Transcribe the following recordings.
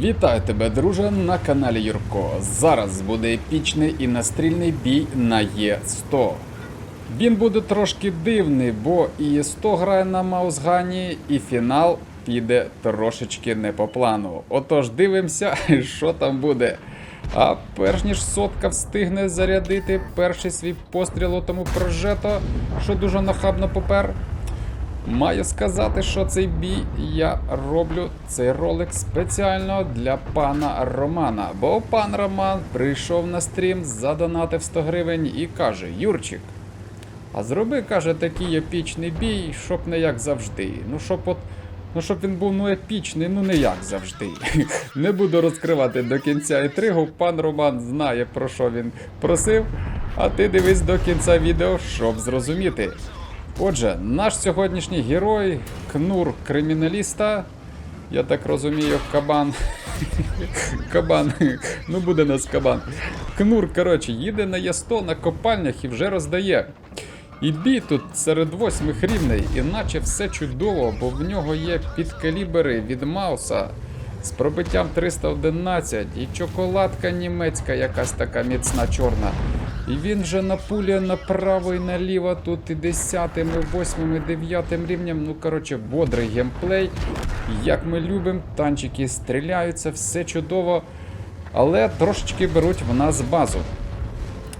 Вітаю тебе, друже, на каналі Юрко. Зараз буде епічний і настрільний бій на Є100. Він буде трошки дивний, бо і Є100 грає на Маусгані, і фінал піде трошечки не по плану. Отож, дивимося, що там буде. А перш ніж сотка встигне зарядити перший свій постріл у тому прожето, що дуже нахабно попер. Маю сказати, що цей бій я роблю цей ролик спеціально для пана Романа. Бо пан Роман прийшов на стрім, задонатив 100 гривень і каже: Юрчик, а зроби, каже, такий епічний бій, щоб не як завжди. Ну, щоб от. Ну, щоб він був ну епічний, ну не як завжди. Не буду розкривати до кінця інтригу. Пан Роман знає про що він просив. А ти дивись до кінця відео, щоб зрозуміти. Отже, наш сьогоднішній герой, кнур криміналіста. Я так розумію, кабан. кабан. Ну буде нас кабан. Кнур, коротше, їде на Є100 на копальнях і вже роздає. І бій тут серед восьмих рівней, іначе все чудово, бо в нього є підкалібери від Мауса з пробиттям 311 і чоколадка німецька, якась така міцна чорна. І він вже напулює направо і наліво, тут і 10, і 8, і 9 рівнем. Ну, коротше, бодрий геймплей. Як ми любимо, танчики стріляються, все чудово. Але трошечки беруть в нас базу.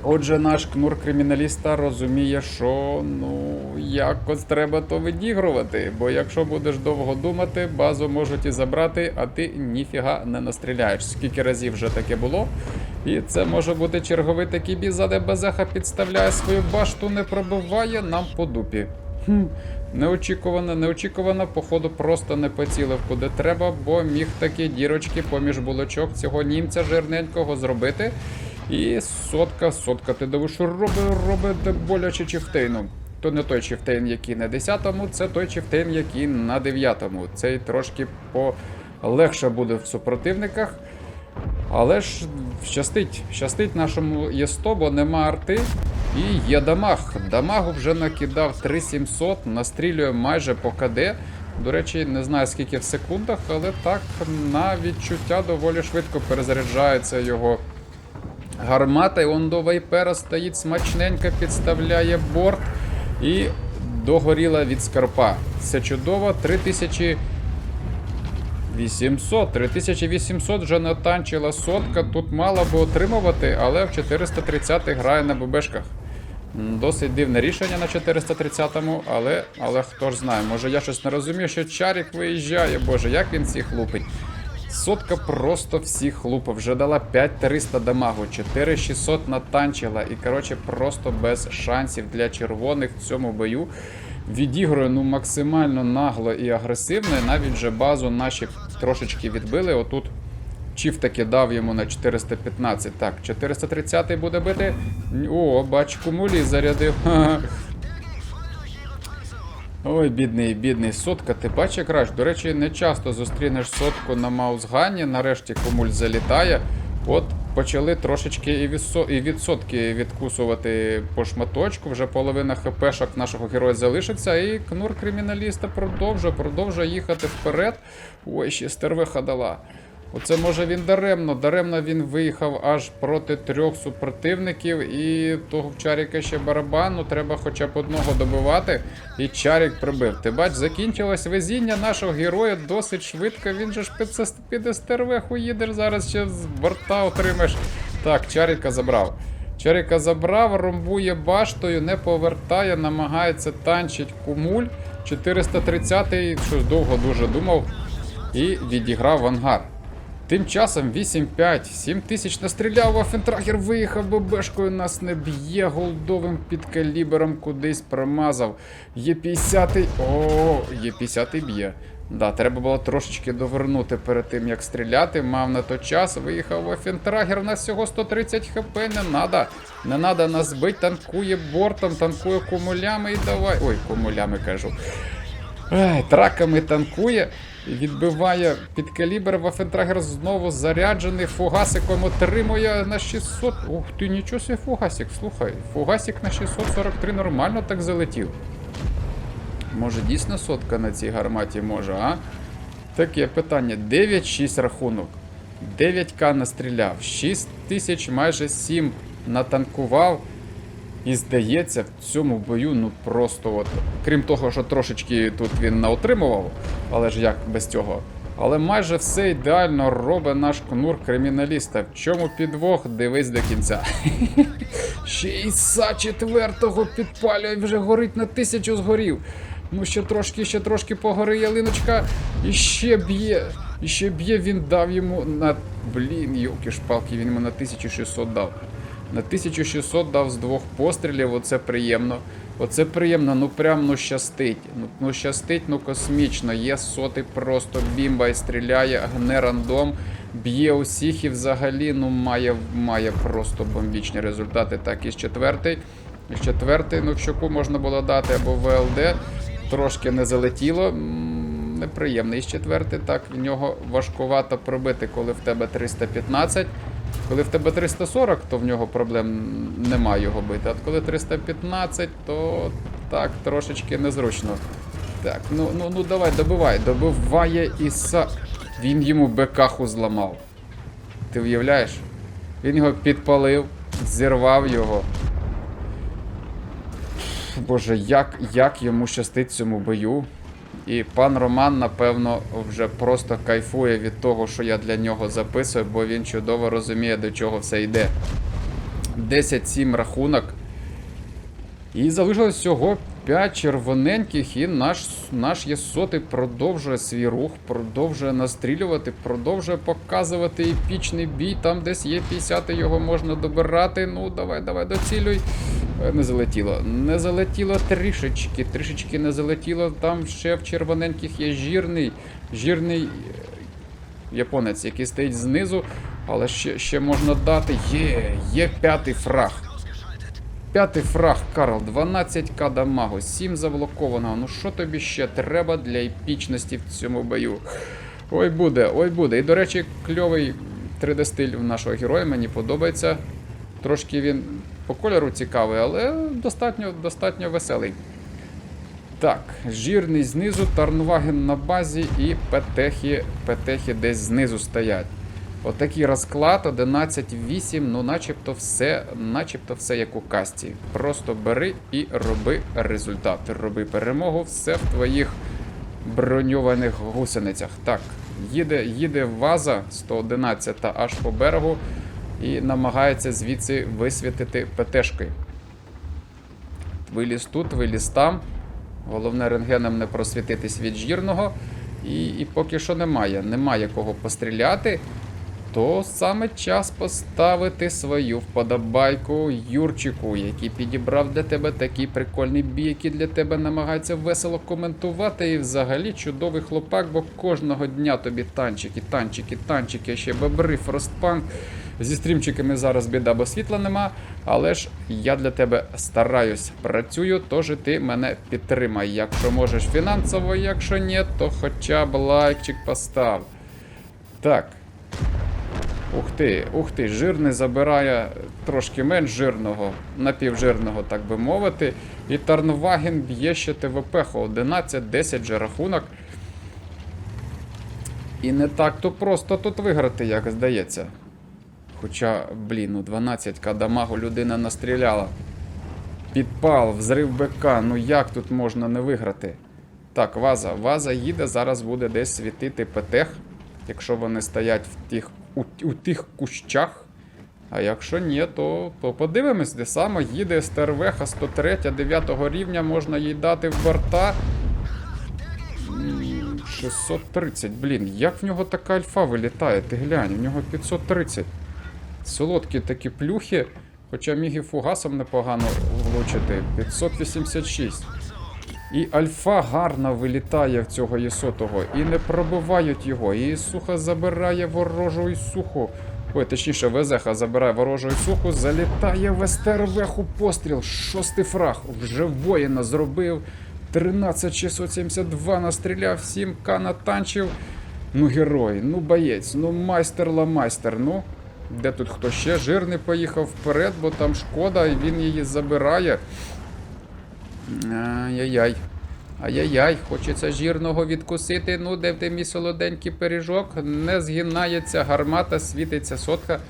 Отже, наш кнур криміналіста розуміє, що ну якось треба то відігрувати. Бо якщо будеш довго думати, базу можуть і забрати, а ти ніфіга не настріляєш. Скільки разів вже таке було? І це може бути черговий такий бій, де Безеха підставляє свою башту, не пробиває нам по дупі. Хм, неочікувано, неочікувано, походу, просто не поцілив куди треба, бо міг такі дірочки поміж булочок цього німця жирненького зробити. І сотка, сотка, ти дивиш, що робить, робить боляче чифтейну. То не той чифтейн, який на 10-му, це той чифтейн, який на 9-му. Цей трошки полегше буде в супротивниках. Але ж щастить, щастить нашому Є100, бо нема арти. І є дамаг. Дамагу вже накидав 3700, настрілює майже по КД. До речі, не знаю скільки в секундах, але так на відчуття доволі швидко перезаряджається його гармата. І он до вайпера стоїть смачненько, підставляє борт і догоріла від скарпа. Все чудово, 3000. 800, 3800 вже натанчила сотка. Тут мало би отримувати, але в 430 грає на ББшках. Досить дивне рішення на 430-му, але, але хто ж знає, може я щось не розумію, що Чарік виїжджає, боже, як він всіх лупить. Сотка просто всіх лупа. Вже дала 5300 дамагу, 4600 натанчила. І, коротше, просто без шансів для червоних в цьому бою. Відігрує ну максимально нагло і агресивно. І навіть вже базу наші трошечки відбили. Отут Чіф таки дав йому на 415. Так, 430 буде бити. О, бач, кумулі зарядив. Ой, бідний, бідний, сотка, ти бачиш краш. До речі, не часто зустрінеш сотку на маусгані, нарешті комуль залітає. От почали трошечки і від, со- і від сотки відкусувати по шматочку. Вже половина хпшок нашого героя залишиться, і кнур криміналіста продовжує, продовжує їхати вперед. Ой, ще стервиха дала. Оце може він даремно. Даремно він виїхав аж проти трьох супротивників, і того в Чаріка ще барабану, треба хоча б одного добивати. І Чарік прибив. Ти бач, закінчилось везіння нашого героя досить швидко. Він же ж під стервеху їдеш, зараз ще з борта отримаєш. Так, Чаріка забрав. Чаріка забрав, ромбує баштою, не повертає, намагається танчить кумуль. 430-й, щось довго дуже думав, і відіграв в ангар. Тим часом 8-5, 7 тисяч настріляв, а Фентрагер виїхав ББшкою, нас не б'є голдовим підкалібером, кудись промазав. Є 50-й. О, є 50-й б'є. Да, треба було трошечки довернути перед тим, як стріляти. Мав на той час, виїхав Офентрагер, на всього 130 хп, не надо. Не надо нас бить, танкує бортом, танкує кумулями і давай. Ой, кумулями кажу. Ей, траками танкує відбиває під калібр. Вафентрагер знову заряджений. Фугасиком отримує на 600. Ух ти, нічого собі фугасик, слухай. Фугасик на 643 нормально так залетів. Може дійсно сотка на цій гарматі може, а? Таке питання. 9-6 рахунок. 9к настріляв, 6 тисяч майже 7 натанкував. І здається, в цьому бою, ну просто от. Крім того, що трошечки тут він наотримував, але ж як без цього. Але майже все ідеально робить наш кнур криміналіста. В чому підвох? Дивись до кінця. Ще і са четвертого підпалює, вже горить на тисячу згорів. Ну ще трошки, ще трошки погори ялиночка. І ще б'є. І ще б'є, він дав йому на. Блін, йолки шпалки, він йому на 1600 дав. На 1600 дав з двох пострілів, оце приємно. Оце приємно, ну прям ну щастить. Ну, ну щастить, ну космічно. Є соти просто бімба і стріляє, гне рандом, б'є усіх і взагалі ну має, має просто бомбічні результати. Так, і четвертий. І з четвертий, ну в щоку можна було дати або ВЛД. Трошки не залетіло. Неприємний з четвертий. Так, в нього важкувато пробити, коли в тебе 315. Коли в тебе 340, то в нього проблем немає його бити. А коли 315, то так, трошечки незручно. Так, ну ну ну давай, добивай, добиває Іса. Він йому бекаху зламав. Ти уявляєш? Він його підпалив, зірвав його. Боже, як, як йому щастить цьому бою. І пан Роман, напевно, вже просто кайфує від того, що я для нього записую, бо він чудово розуміє, до чого все йде. 10-7 рахунок. І залишилось всього 5 червоненьких, і наш, наш Єсоти продовжує свій рух, продовжує настрілювати, продовжує показувати епічний бій. Там десь є 50 його можна добирати. Ну, давай, давай, доцілюй. Е, Не залетіло. Не залетіло трішечки, трішечки не залетіло. Там ще в червоненьких є жирний, жирний е, японець, який стоїть знизу, але ще, ще можна дати. Є, є п'ятий фраг. П'ятий фраг, Карл, 12к дамагу, 7 заблокованого. Ну що тобі ще треба для епічності в цьому бою? Ой буде, ой буде. І, до речі, кльовий 3D-стиль у нашого героя, мені подобається. Трошки він по кольору цікавий, але достатньо, достатньо веселий. Так, жирний знизу, Тарнваген на базі і петехи, петехи десь знизу стоять. Отакий розклад 11-8, ну начебто все, начебто все як у касті. Просто бери і роби результат. Роби перемогу, все в твоїх броньованих гусеницях. Так, їде, їде ваза 111 аж по берегу і намагається звідси висвітити ПТшки. Виліз тут, виліз там. Головне рентгеном не просвітитись від жирного. І, і поки що немає. Немає кого постріляти. То саме час поставити свою вподобайку Юрчику, який підібрав для тебе такий прикольний бій, який для тебе намагається весело коментувати. І взагалі чудовий хлопак, бо кожного дня тобі танчики, танчики, танчики, ще бобри, фростпанк. Зі стрімчиками зараз біда, бо світла нема. Але ж я для тебе стараюсь, працюю, тож і ти мене підтримай. Якщо можеш фінансово, якщо ні, то хоча б лайкчик постав. Так. Ух ти, ух ти, жирний забирає трошки менш жирного, напівжирного, так би мовити. І Тарнваген б'є ще ТВП 11-10 же рахунок. І не так то просто тут виграти, як здається. Хоча, блін, ну 12к дамагу людина настріляла. Підпал, взрив БК, ну як тут можна не виграти? Так, ваза. Ваза їде, зараз буде десь світити ПТХ, якщо вони стоять в тих, у, у тих кущах. А якщо ні, то, подивимось, де саме їде СТРВХ 103 9 рівня, можна їй дати в борта. 630, блін, як в нього така альфа вилітає? Ти глянь, в нього 530. Солодкі такі плюхи, хоча міг і фугасом непогано влучити. 586. І альфа гарно вилітає в цього Єсотого, і не пробивають його. І Ісуха забирає ворожу Ісуху. Ой, точніше, Везеха забирає ворожу Ісуху, залітає в СТРВху постріл. Шостий фраг. Вже воїна зробив. 13672 настріляв, 7к натанчив. Ну, герой, ну боєць, ну майстер ла майстер, ну. Де тут хто ще? Жирний поїхав вперед, бо там шкода, і він її забирає. Ай-яй-яй. Ай-яй-яй, хочеться жирного відкусити. Ну, де ти мій солоденький пиріжок? Не згинається гармата, світиться сотка.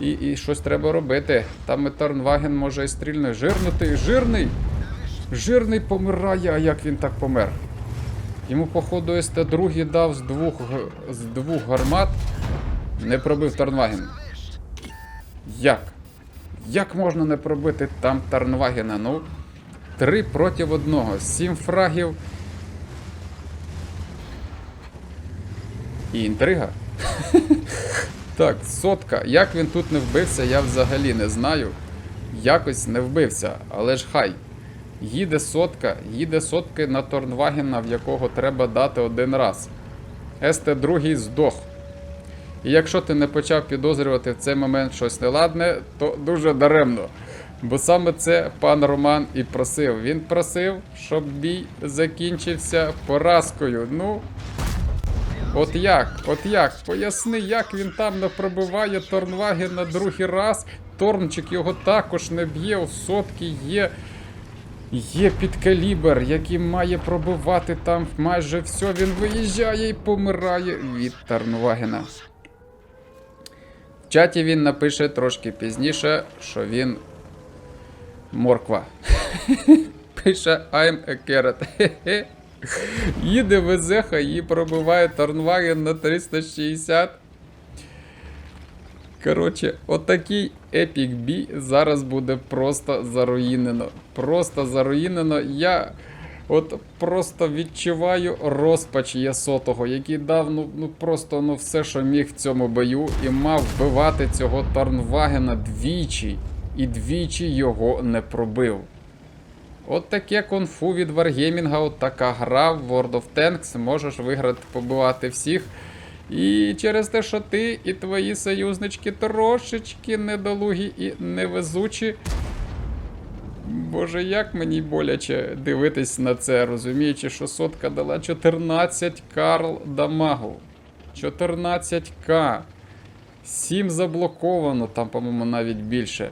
І, і щось треба робити. Там і Торнваген може і стрільне. Жирнутий, жирний! Жирний помирає, а як він так помер? Йому, походу, СТ-2 дав з двох, з двох гармат. Не пробив Торнваген. Як? Як можна не пробити там Тарнвагена? Ну, три проти одного. Сім фрагів. І інтрига. Так, сотка. Як він тут не вбився, я взагалі не знаю. Якось не вбився, але ж хай. Їде сотка, їде сотки на Торнвагена, в якого треба дати один раз. СТ-2 здох. І якщо ти не почав підозрювати в цей момент щось неладне, то дуже даремно. Бо саме це пан Роман і просив. Він просив, щоб бій закінчився поразкою. Ну. От як? От як? Поясни, як він там не пробиває Торнваген на другий раз. Торнчик його також не б'є, у сотки є. Є підкалібр, який має пробивати там майже все. Він виїжджає і помирає від Торнвагена. В чаті він напише трошки пізніше, що він морква. Пише I'm a carrot. Їде Везеха і пробиває Торнваген на 360. Коротше, отакий епік бій зараз буде просто заруїнено. Просто заруїнено. Я от просто відчуваю розпач Ясотого, який дав ну, ну просто ну, все, що міг в цьому бою, і мав вбивати цього Торнвагена двічі, і двічі його не пробив. От таке кунг-фу від Wargaming, от така гра в World of Tanks, можеш виграти, побивати всіх. І через те, що ти і твої союзнички трошечки недолугі і невезучі. Боже, як мені боляче дивитись на це, розуміючи, що сотка дала 14 Карл дамагу. 14к. 7 заблоковано, там, по-моєму, навіть більше.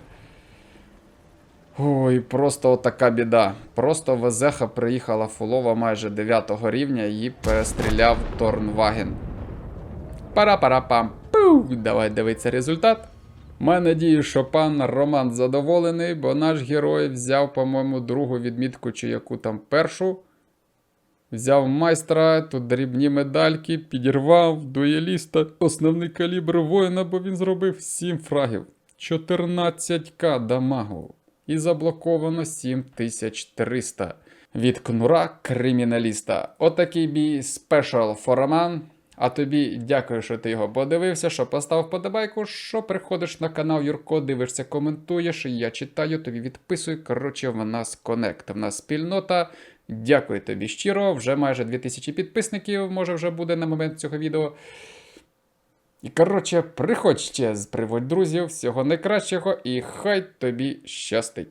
Ой, просто отака біда. Просто Везеха приїхала фулова майже 9 рівня і перестріляв Торнваген. Пара-пара-пам. Давай дивитися результат. Маю надію, що пан Роман задоволений, бо наш герой взяв, по-моєму, другу відмітку чи яку там першу. Взяв майстра, тут дрібні медальки, підірвав дуеліста, основний калібр воїна, бо він зробив 7 фрагів. 14к дамагу. І заблоковано 7300 від кнура криміналіста. Отакий бій спешал фораман. А тобі дякую, що ти його подивився, що поставив подобайку, що приходиш на канал Юрко, дивишся, коментуєш, я читаю, тобі відписую. Коротше, в нас конект, в нас спільнота. Дякую тобі щиро. Вже майже 2000 підписників, може вже буде на момент цього відео. І коротше, приходь ще, приводь друзів, всього найкращого, і хай тобі щастить.